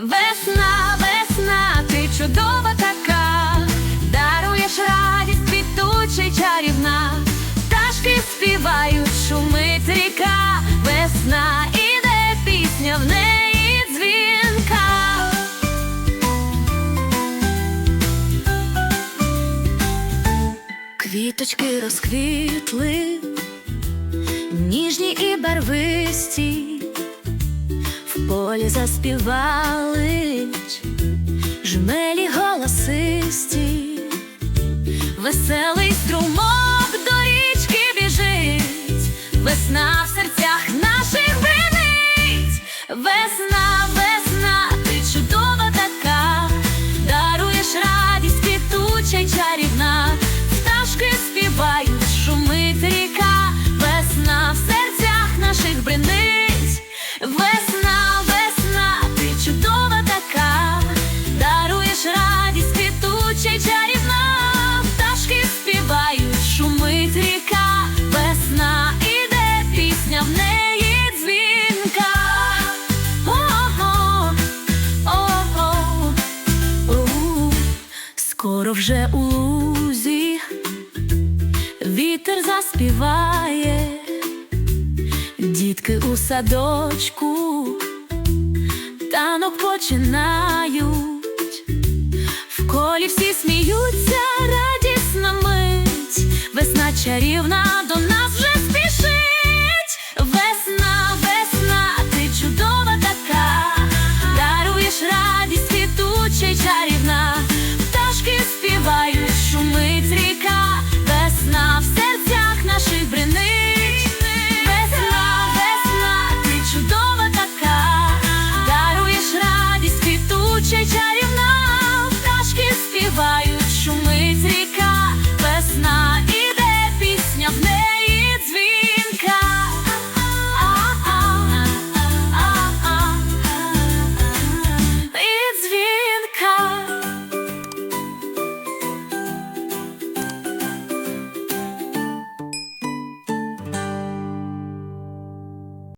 Весна, весна, ти чудова така, даруєш радість квітуча й чарівна, пташки співають, шумить ріка, весна іде пісня в неї дзвінка. Квіточки розквітли, ніжні і барвисті, в полі заспівали веселий струмок скоро вже у лузі вітер заспіває, дітки у садочку танок починають, в колі всі сміються, радісна мить, весна чарівна до нас